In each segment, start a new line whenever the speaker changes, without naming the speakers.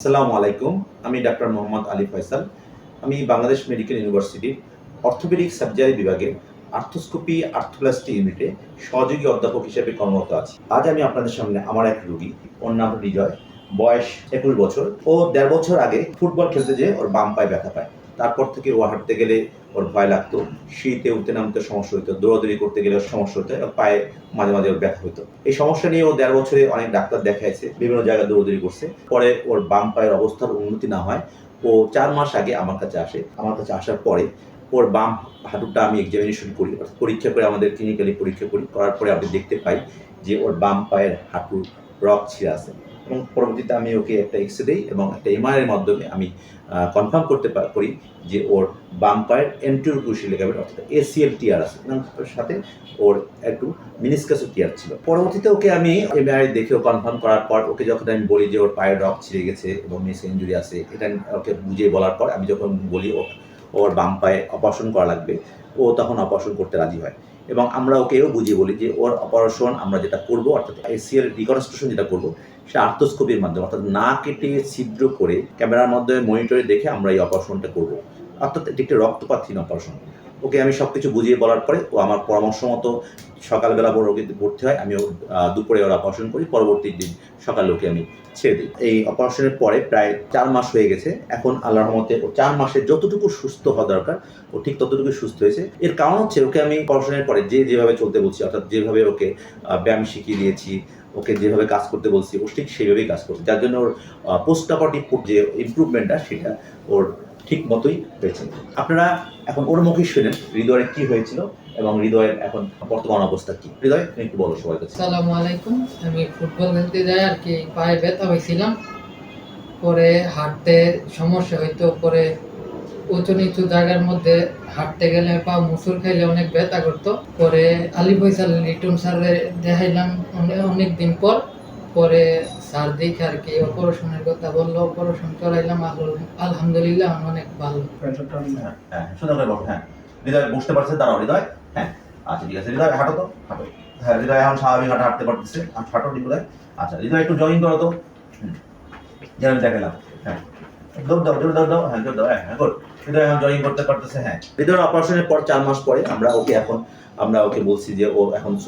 আসসালামু আলাইকুম। আমি ডাক্তার মোহাম্মদ আলী ফয়সাল। আমি বাংলাদেশ মেডিকেল ইউনিভার্সিটির অর্থোপেডিক সার্জারি বিভাগে আর্থোস্কোপি আর্থোপ্লাস্টি ইউনিটে সহযোগী অধ্যাপক হিসেবে কর্মরত আছি। আজ আমি আপনাদের সামনে আমার এক রোগী, ওর নাম বয়স একুশ বছর। ও দেড় বছর আগে ফুটবল খেলতে যেয়ে ওর বাম পায়ে ব্যথা পায়। তারপর থেকে ও হাঁটতে গেলে ওর ভয় লাগতো। শীতে উঠতে নামতে সমস্যা হতো দৌড়াদৌড়ি করতে গেলে সমস্যা হতো পায়ে মাঝে মাঝে ওর ব্যথা হতো এই সমস্যা নিয়ে ও দেড় বছরে অনেক ডাক্তার দেখাইছে, বিভিন্ন জায়গায় দৌড়াদৌড়ি করছে। পরে ওর বাম পায়ের অবস্থার উন্নতি না হয়, ও চার মাস আগে আমার কাছে আসে। আমার কাছে আসার পরে ওর বাম হাঁটুটা আমি এক্সামিনেশন করি পরীক্ষা করে আমাদের ক্লিনিক্যালি পরীক্ষা করি, করার পরে আপনি দেখতে পাই যে ওর বাম পায়ের হাঁটুর রক ছিঁড়ে আছে। এবং পরবর্তীতে আমি ওকে একটা এক্স রে এবং একটা এমআর এর মাধ্যমে আমি কনফার্ম করতে করি যে ওর বাম পায়ের এন্টিরিয়র ক্রুশিয়াল লিগামেন্ট অর্থাৎ এসিএল টিয়ার আছে। সাথে ওর একটু মিনিসকাসও টিআর ছিল। পরবর্তীতে ওকে আমি এমআরআই দেখেও কনফার্ম করার পর ওকে যখন আমি বলি যে ওর পায়ের রক ছিঁড়ে গেছে এবং মিস ইঞ্জুরি আছে, এটা ওকে বুঝিয়ে বলার পর আমি যখন বলি ও ওর বাম পায়ে অপারেশন করা লাগবে, ও তখন অপারেশন করতে রাজি হয়। এবং আমরা ওকেও বুঝিয়ে বলি যে ওর অপারেশন আমরা যেটা করব, অর্থাৎ এসিএল রিকনস্ট্রাকশন যেটা করব সেটা আর্থস্কোপির মাধ্যমে, অর্থাৎ না কেটে ছিদ্র করে ক্যামেরার মাধ্যমে মনিটরে দেখে আমরা এই অপারেশনটা করব। অর্থাৎ এটি একটি রক্তপাতহীন অপারেশন ওকে আমি সব কিছু বুঝিয়ে বলার পরে ও আমার পরামর্শ মতো সকালবেলা বড় রোগীতে ভর্তি হয়, আমি দুপুরে ওর অপারেশন করি, পরবর্তী দিন সকালে ওকে আমি ছেড়ে দিই। এই অপারেশনের পরে প্রায় চার মাস হয়ে গেছে, এখন আল্লাহর রহমতে ও চার মাসে যতটুকু সুস্থ হওয়া দরকার, ও ঠিক ততটুকু সুস্থ হয়েছে। এর কারণ হচ্ছে ওকে আমি অপারেশনের পরে যে যেভাবে চলতে বলছি, অর্থাৎ যেভাবে ওকে ব্যায়াম শিখিয়ে দিয়েছি, ওকে যেভাবে কাজ করতে বলছি, ও ঠিক সেইভাবেই কাজ করছে। যার জন্য ওর পোস্ট অপারেটিভ যে ইমপ্রুভমেন্টটা সেটা ওর ঠিক মতোই হয়েছে আপনারা এখন ওর মুখে শুনেন, হৃদয়ের কি হয়েছিল এবং হৃদয়ের এখন বর্তমান অবস্থা কি? হৃদয়, তুমি একটু বলো সবার কাছে।
আসসালামু আলাইকুম। আমি ফুটবল খেলতে যাই আর কি, পায়ে ব্যথা হয়েছিলাম। পরে হাঁটতে সমস্যা হইতো, পরে উঁচু নিচু জায়গার মধ্যে হাঁটতে গেলে পা মুসুর খাইলে অনেক ব্যথা করতো। পরে আলী ফৈসাল লিটন স্যারে দেখাইলাম অনে- অনেক দিন পর। পরে স্যার দেখে আর কি, অপারেশনের কথা বলল, অপারেশন করাইলাম আল- আলহামদুলিল্লাহ অনেক ভালো।
হ্যাঁ হ্যাঁ সুন্দর করে বলো হ্যাঁ। হৃদয় বুঝতে পারছে, দাঁড়াও, হৃদয় হ্যাঁ। আচ্ছা ঠিক আছে, হৃদয়, হাঁটো তো, হাঁটো। হ্যাঁ হৃদয় এখন স্বাভাবিক হাঁটা, হাঁটতে পারতেছে। আর হাঁটো, হৃদয়। আচ্ছা হৃদয়, একটু জগিং করো তো। যেন দেখালাম হ্যাঁ। দৌড় দাও দৌড় দাও দাও হ্যাঁ দৌড় দাও হ্যাঁ হ্যাঁ গুড এখন জগিং করতে পারতেছে হ্যাঁ। হৃদয়ের অপারেশনের পর চার মাস পরে আমরা ওকে এখন, আমরা ওকে বলছি যে ও এখন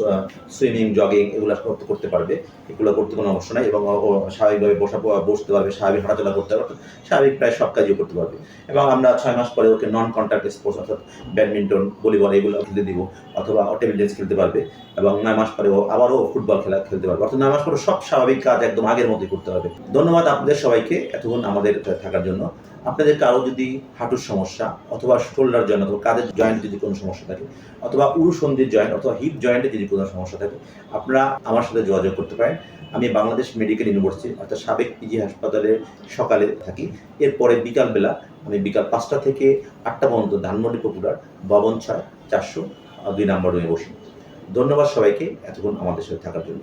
সুইমিং জগিং এগুলো করতে পারবে। এগুলো করতে কোনো সমস্যা নাই এবং ও- স্বাভাবিকভাবে বসা বসতে পারবে, স্বাভাবিক হাঁটাচলা করতে পারবে, স্বাভাবিক প্রায় সব কাজই করতে পারবে। এবং আমরা ছয় মাস পরে ওকে নন কন্ট্যাক্ট স্পোর্টস অর্থাৎ ব্যাডমিন্টন, ভলিবল এগুলো খেলতে দিব অথবা টেবিল টেনিস খেলতে পারবে এবং নয় মাস পরে ও আবারও ফুটবল খেলা খেলতে পারবে। অর্থাৎ নয় মাস পরে সব স্বাভাবিক কাজ একদম আগের মতোই করতে পারবে ধন্যবাদ আপনাদের সবাইকে এতক্ষণ আমাদের থাকার জন্য। আপনাদের কারও যদি হাঁটুর সমস্যা অথবা শোল্ডার জয়েন্ট অথবা কাদের জয়েন্টে যদি কোনো সমস্যা থাকে, অথবা উরুসন্ধির জয়েন্ট অথবা হিপ জয়েন্টে যদি কোনো সমস্যা থাকে, আপনারা আমার সাথে যোগাযোগ করতে পারেন। আমি বাংলাদেশ মেডিকেল ইউনিভার্সিটি অর্থাৎ সাবেক পিজি হাসপাতালে সকালে থাকি। এরপরে বিকালবেলা, আমি বিকাল পাঁচটা থেকে আটটা পর্যন্ত ধানমন্ডি পপুলার ভবন ছয় চারশো দুই নম্বর রুমে বসি। ধন্যবাদ সবাইকে এতক্ষণ আমাদের সাথে থাকার জন্য।